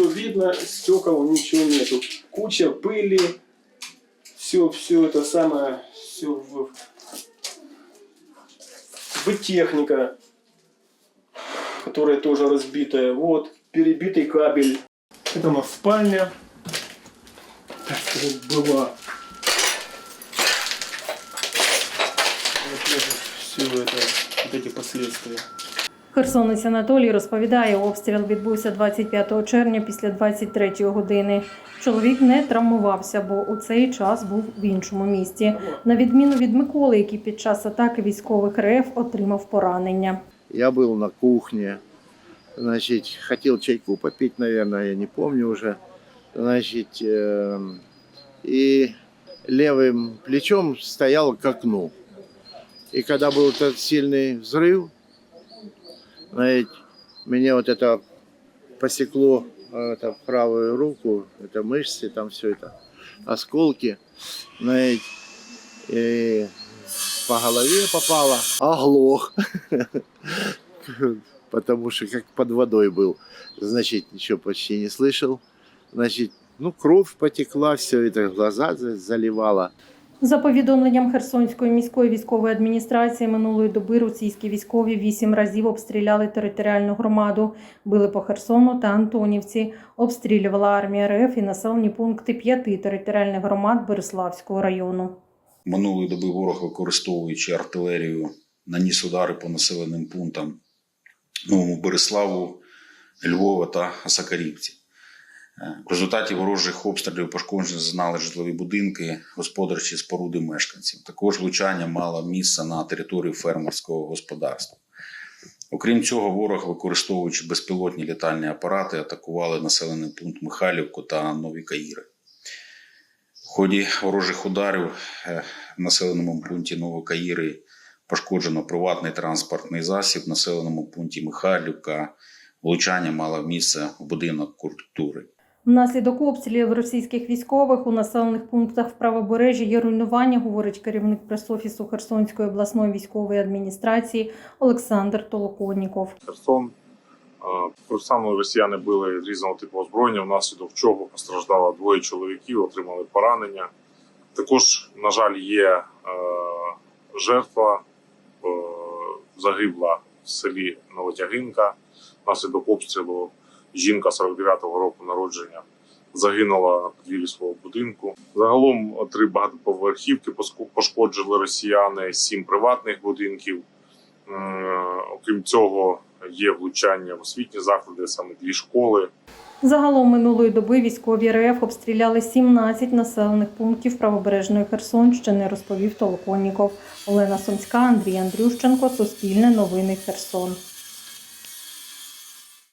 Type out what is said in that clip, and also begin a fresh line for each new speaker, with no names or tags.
все видно, стекол ничего нету. Куча пыли, все, все это самое, все в, в техника, которая тоже разбитая. Вот, перебитый кабель. Это у нас спальня. Так сказать, была. Вот все это, вот эти последствия.
Херсонець Анатолій розповідає, обстріл відбувся 25 червня після 23 години. Чоловік не травмувався, бо у цей час був в іншому місті. На відміну від Миколи, який під час атаки військових РФ отримав поранення.
Я был на кухне, значит, хотел чайку попить, наверное, я не помню уже, значит, эм, и левым плечом стоял к окну. И когда был этот сильный взрыв, знаете, мне вот это посекло э, это, правую руку, это мышцы, там все это, осколки, знаете, и по голове попало, оглох. Потому что как под водой был. Значит, ничего почти не слышал. Значит, ну, кровь потекла, все это, глаза за- заливало.
За повідомленням Херсонської міської військової адміністрації минулої доби російські військові вісім разів обстріляли територіальну громаду, били по Херсону та Антонівці, обстрілювала армія РФ і населені пункти п'яти територіальних громад Береславського району.
Минулої доби ворог, використовуючи артилерію, наніс удари по населеним пунктам Новому Береславу, Львова та Сакарівці. В результаті ворожих обстрілів пошкоджені зазнали житлові будинки, господарчі споруди мешканців. Також влучання мало місце на території фермерського господарства. Окрім цього, ворог, використовуючи безпілотні літальні апарати, атакували населений пункт Михайлівку та Нові Каїри. В ході ворожих ударів е, в населеному пункті Новокаїри пошкоджено приватний транспортний засіб в населеному пункті Михайлівка. Влучання мало місце в будинок культури.
Внаслідок обстрілів російських військових у населених пунктах в правобережжі є руйнування, говорить керівник пресофісу Херсонської обласної військової адміністрації Олександр Толоконніков.
Херсон. Е, Професіонально росіяни били різного типу озброєння, внаслідок чого постраждало двоє чоловіків, отримали поранення. Також, на жаль, є е, жертва е, загибла в селі Новотягинка. Внаслідок обстрілу жінка 49-го року народження загинула на свого будинку. Загалом три багатоповерхівки пошкоджили росіяни, сім приватних будинків. Е, Окрім цього, є влучання в освітні заклади, саме дві школи.
Загалом минулої доби військові РФ обстріляли 17 населених пунктів правобережної Херсонщини, розповів Толоконніков. Олена Сумська, Андрій Андрющенко, Суспільне новини Херсон.